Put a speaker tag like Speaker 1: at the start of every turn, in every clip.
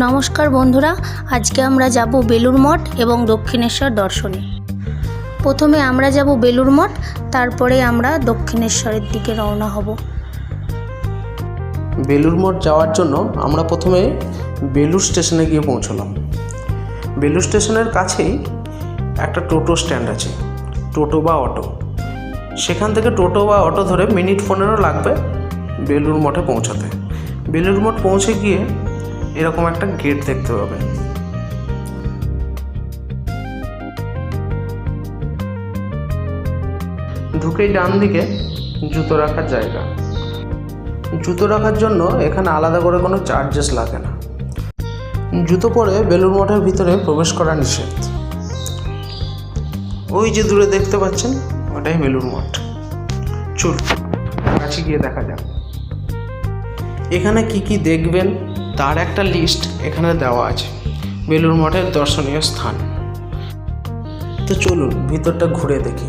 Speaker 1: নমস্কার বন্ধুরা, আজকে আমরা যাব বেলুর মঠ এবং দক্ষিণেশ্বর দর্শনে। প্রথমে আমরা যাব বেলুর মঠ, তারপরে আমরা দক্ষিণেশ্বরের দিকে রওনা হব।
Speaker 2: বেলুর মঠ যাওয়ার জন্য আমরা প্রথমে বেলুর স্টেশনে গিয়ে পৌঁছলাম। বেলুর স্টেশনের কাছেই একটা টোটো স্ট্যান্ড আছে, টোটো বা অটো। সেখান থেকে টোটো বা অটো ধরে মিনিট পনেরো লাগবে বেলুর মঠে পৌঁছাতে। বেলুর মঠ পৌঁছে গিয়ে এরকম একটা গেট দেখতে পাবেন ঢুকেই ডান দিকে জুতো রাখার জায়গা। জুতো রাখার জন্য এখানে আলাদা করে কোনো চার্জেস লাগে না। জুতো পরে বেলুর মঠের ভিতরে প্রবেশ করা নিষেধ। ওই যে দূরে দেখতে পাচ্ছেন, ওটাই বেলুর মঠ। চল কাছে গিয়ে দেখা যাক। এখানে কি কি দেখবেন? তার একটা লিস্ট এখানে দেওয়া আছে। বেলুর মঠের দর্শনীয় স্থান। তো চলুন ভিতরটা ঘুরে দেখি।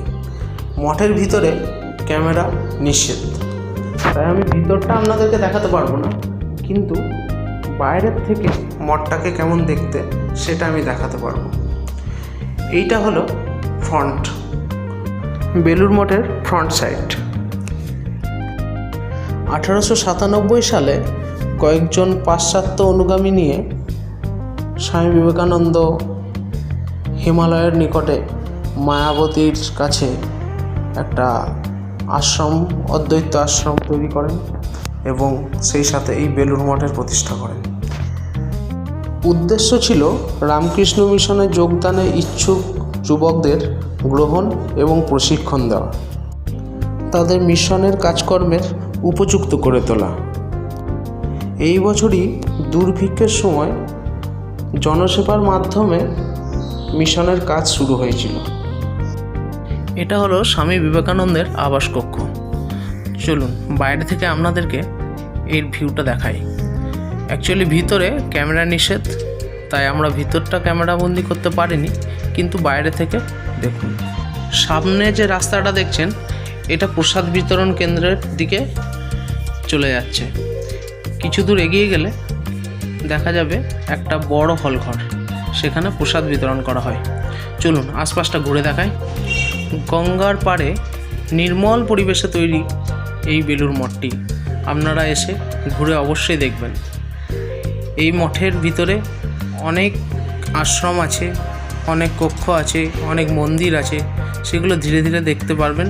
Speaker 2: মঠের ভিতরে ক্যামেরা নিষেধ। তাই আমি ভিতরটা আপনাদেরকে দেখাতে পারব না, কিন্তু বাইরের থেকে মঠটাকে কেমন দেখতে সেটা আমি দেখাতে পারব। এইটা হলো ফ্রন্ট বেলুর মঠের ফ্রন্ট সাইড আঠারোশো সাতানব্বই সালে কয়েকজন পাশ্চাত্য অনুগামী নিয়ে স্বামী বিবেকানন্দ হিমালয়ের নিকটে মায়াবতীর কাছে একটা আশ্রম, অদ্বৈত আশ্রম তৈরি করেন এবং সেই সাথে এই বেলুর মঠের প্রতিষ্ঠা করেন। উদ্দেশ্য ছিল রামকৃষ্ণ মিশনে যোগদানে ইচ্ছুক যুবকদের গ্রহণ এবং প্রশিক্ষণ দেওয়া। তাদের মিশনের কাজকর্মের উপযুক্ত করে তোলা। এই বছরই দুর্ভিক্ষের সময় জনসেবার মাধ্যমে মিশনের কাজ শুরু হয়েছিল। এটা হলো স্বামী বিবেকানন্দের আবাস কক্ষ। চলুন, বাইরে থেকে আপনাদেরকে এর ভিউটা দেখাই। অ্যাকচুয়ালি ভিতরে ক্যামেরা নিষেধ, তাই আমরা ভিতরটা ক্যামেরা বন্দি করতে পারিনি, কিন্তু বাইরে থেকে দেখুন। সামনে যে রাস্তাটা দেখছেন, এটা প্রসাদ বিতরণ কেন্দ্রের দিকে চলে যাচ্ছে। কিছু দূর এগিয়ে গেলে দেখা যাবে একটা বড় হল ঘর সেখানে প্রসাদ বিতরণ করা হয়। চলুন আশপাশটা ঘুরে দেখাই। গঙ্গার পাড়ে নির্মল পরিবেশে তৈরি এই বেলুর মঠটি। আপনারা এসে ঘুরে অবশ্যই দেখবেন। এই মঠের ভিতরে অনেক আশ্রম আছে, অনেক কক্ষ আছে, অনেক মন্দির আছে। সেগুলো ধীরে ধীরে দেখতে পারবেন,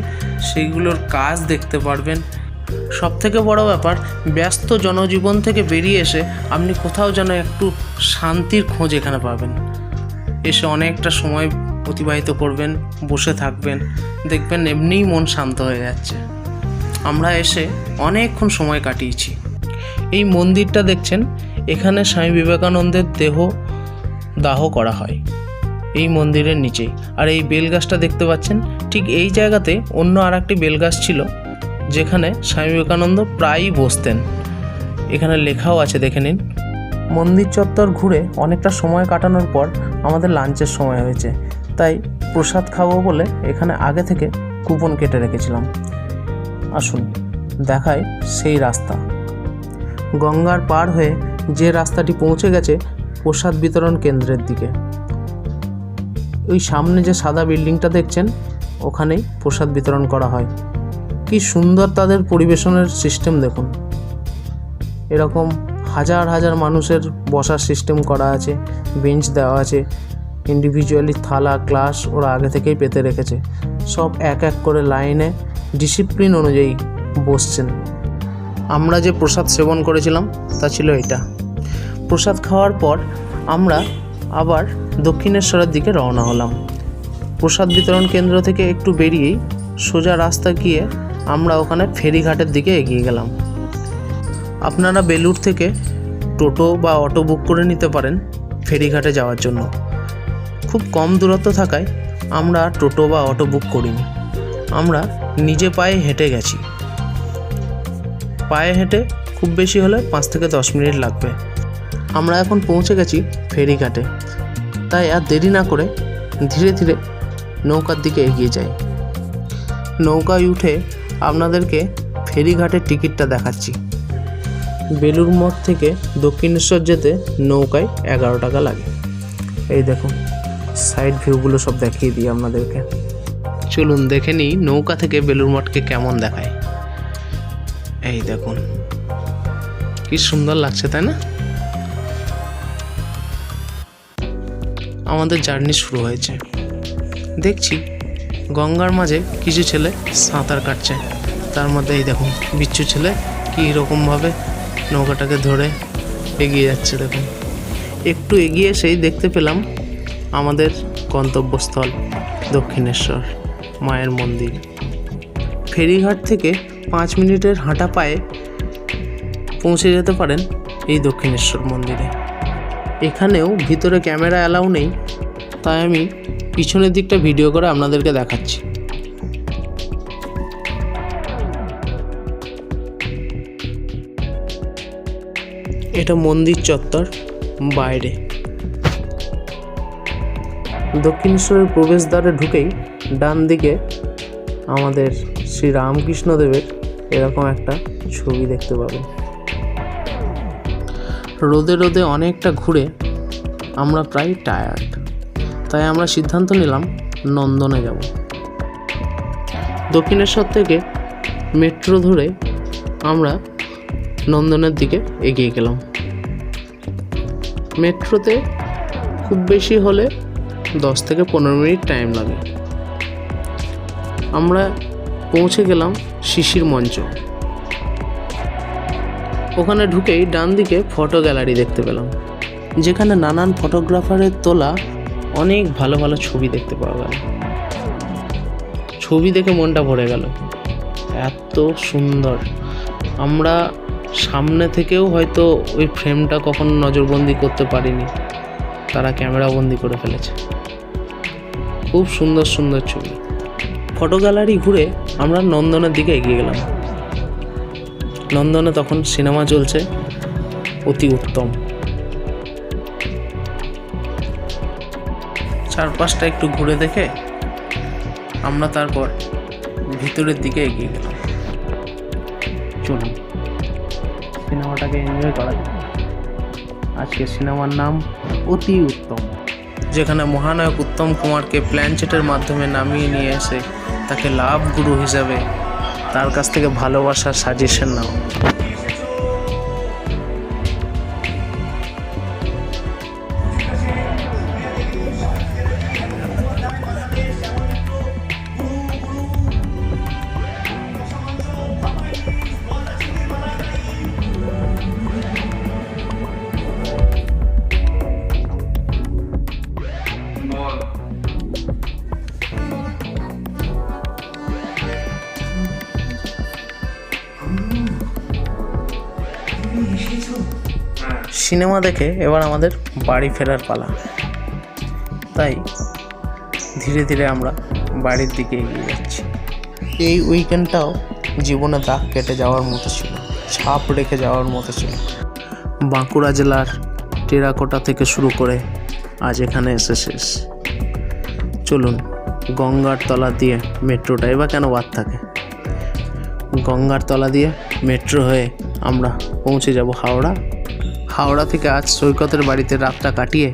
Speaker 2: সেগুলোর কাজ দেখতে পারবেন। সব থেকে বড় ব্যাপার, ব্যস্ত জনজীবন থেকে বেরিয়ে এসে আপনি কোথাও যেন একটু শান্তির খোঁজ এখানে পাবেন। এসে অনেকটা সময় অতিবাহিত করবেন, বসে থাকবেন, দেখবেন এমনিই মন শান্ত হয়ে যাচ্ছে। আমরা এসে অনেকক্ষণ সময় কাটিয়েছি। এই মন্দিরটা দেখছেন, এখানে স্বামী বিবেকানন্দের দেহ দাহ করা হয়। এই মন্দিরের নিচেই। আর এই বেলগাছটা দেখতে পাচ্ছেন, ঠিক এই জায়গাতে অন্য আর একটি বেলগাছ ছিল যেখানে স্বামী বিবেকানন্দ প্রায়ই বসতেন। এখানে লেখাও আছে, দেখে নিন। মন্দির চত্বর ঘুরে অনেকটা সময় কাটানোর পর আমাদের লাঞ্চের সময় হয়েছে। তাই প্রসাদ খাব বলে এখানে আগে থেকে কুপন কেটে রেখেছিলাম। আসুন দেখায় সেই রাস্তা। গঙ্গার পার হয়ে যে রাস্তাটি পৌঁছে গেছে প্রসাদ বিতরণ কেন্দ্রের দিকে। ওই সামনে যে সাদা বিল্ডিংটা দেখছেন, ওখানেই প্রসাদ বিতরণ করা হয়। কি সুন্দর তাদের পরিবেশনের সিস্টেম দেখুন। এরকম হাজার হাজার মানুষের বসার সিস্টেম করা আছে বেঞ্চ দেওয়া আছে ইন্ডিভিজুয়ালি থালা ক্লাস ওরা আগে থেকেই পেতে রেখেছে। সব এক এক করে লাইনে ডিসিপ্লিন অনুযায়ী বসছেন। আমরা যে প্রসাদ সেবন করেছিলাম, তা ছিল এটা। প্রসাদ খাওয়ার পর আমরা আবার দক্ষিণেশ্বরের দিকে রওনা হলাম। প্রসাদ বিতরণ কেন্দ্র থেকে একটু বেরিয়েই সোজা রাস্তা গিয়ে আমরা ওখানে ফেরিঘাটের দিকে এগিয়ে গেলাম। আপনারা বেলুর থেকে টোটো বা অটো বুক করে নিতে পারেন ফেরিঘাটে যাওয়ার জন্য। খুব কম দূরত্ব থাকায় আমরা টোটো বা অটো বুক করিনি। আমরা নিজে পায়ে হেঁটে গেছি। পায়ে হেঁটে খুব বেশি হলে পাঁচ থেকে দশ মিনিট লাগবে। আমরা এখন পৌঁছে গেছি ফেরিঘাটে। তাই আর দেরি না করে ধীরে ধীরে নৌকার দিকে এগিয়ে যাই। নৌকায় উঠে আপনাদেরকে ফেরিঘাটের টিকিটটা দেখাচ্ছি। বেলুর মঠ থেকে দক্ষিণেশ্বর যেতে নৌকায় এগারো টাকা লাগে। এই দেখুন সাইড ভিউগুলো সব দেখিয়ে দিই আপনাদেরকে। চলুন দেখে নিই নৌকা থেকে বেলুর মঠকে কেমন দেখায়। এই দেখুন, কি সুন্দর লাগছে, তাই না? আমাদের জার্নি শুরু হয়েছে। দেখছি গঙ্গার মাঝে কিছু ছেলে সাঁতার কাটছে। তার মধ্যে এই দেখুন, বিচ্ছু ছেলে কী রকমভাবে নৌকাটাকে ধরে এগিয়ে যাচ্ছে দেখুন। একটু এগিয়ে এসেই দেখতে পেলাম আমাদের গন্তব্যস্থল দক্ষিণেশ্বর, মায়ের মন্দির। ফেরিঘাট থেকে পাঁচ মিনিটের হাঁটা পায়ে পৌঁছে যেতে পারেন এই দক্ষিণেশ্বর মন্দিরে। এখানেও ভিতরে ক্যামেরা অ্যালাউ নেই তাই আমি পিছনের দিকটা ভিডিও করে আপনাদেরকে দেখাচ্ছি। এটা মন্দির চত্বর বাইরে। দক্ষিণেশ্বরের প্রবেশদ্বারে ঢুকেই ডান দিকে আমাদের শ্রী রামকৃষ্ণদেবের এরকম একটা ছবি দেখতে পাবেন। রোদে রোদে অনেকটা ঘুরে আমরা প্রায় টায়ার্ড তাই আমরা সিদ্ধান্ত নিলাম নন্দনে যাব। দক্ষিণেশ্বর থেকে মেট্রো ধরে আমরা নন্দনের দিকে এগিয়ে গেলাম। মেট্রোতে খুব বেশি হলে দশ থেকে পনেরো মিনিট টাইম লাগে। আমরা পৌঁছে গেলাম শিশির মঞ্চ। ওখানে ঢুকেই ডান দিকে ফটো গ্যালারি দেখতে পেলাম। যেখানে নানান ফটোগ্রাফারের তোলা অনেক ভালো ভালো ছবি দেখতে পাওয়া গেল। ছবি দেখে মনটা ভরে গেল। এত সুন্দর। আমরা সামনে থেকেও হয়তো ওই ফ্রেমটা কখনো নজরবন্দি করতে পারিনি। তারা ক্যামেরা বন্দি করে ফেলেছে। খুব সুন্দর সুন্দর ছবি। ফটো গ্যালারি ঘুরে আমরা নন্দনের দিকে এগিয়ে গেলাম। নন্দনে তখন সিনেমা চলছে অতি উত্তম। চারপাশটা একটু ঘুরে দেখে আমরা তারপর ভিতরের দিকে এগিয়ে গেলাম। চলুন, সিনেমাটাকে এনজয় করা যাক। আজকে সিনেমার নাম অতি উত্তম। যেখানে মহানায়ক উত্তম কুমারকে প্ল্যানচেটের মাধ্যমে নামিয়ে নিয়ে এসে তাকে লাভ গুরু হিসাবে তার কাছ থেকে ভালোবাসার সাজেশন সিনেমা দেখে এবার আমাদের বাড়ি ফেরার পালা। তাই ধীরে ধীরে আমরা বাড়ির দিকে এগিয়ে যাচ্ছি। এই উইকেন্ডটাও জীবনে দাগ কেটে যাওয়ার মতো ছিল, ছাপ রেখে যাওয়ার মতো ছিল। বাঁকুড়া জেলার টেরাকোটা থেকে শুরু করে আজ এখানে এসে শেষ চলুন, গঙ্গার তলা দিয়ে মেট্রোটা এবার কেন বাদ থাকে? গঙ্গার তলা দিয়ে মেট্রো হয়ে আমরা পৌঁছে যাব হাওড়া। হাওড়া থেকে আজ সৈকতের বাড়িতে রাতটা কাটিয়ে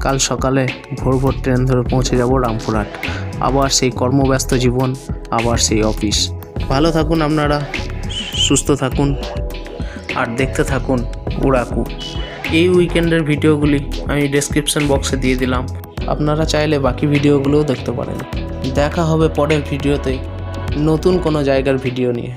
Speaker 2: কাল সকালে ভোর ভোর ট্রেন ধরে পৌঁছে যাব রামপুরহাট। আবার সেই কর্মব্যস্ত জীবন, আবার সেই অফিস। ভালো থাকুন আপনারা, সুস্থ থাকুন, আর দেখতে থাকুন উড়াকু। এই উইকেন্ডের ভিডিওগুলি আমি ডেসক্রিপশন বক্সে দিয়ে দিলাম। আপনারা চাইলে বাকি ভিডিওগুলোও দেখতে পারেন। দেখা হবে পরের ভিডিওতে। নতুন কোনো জায়গার ভিডিও নিয়ে।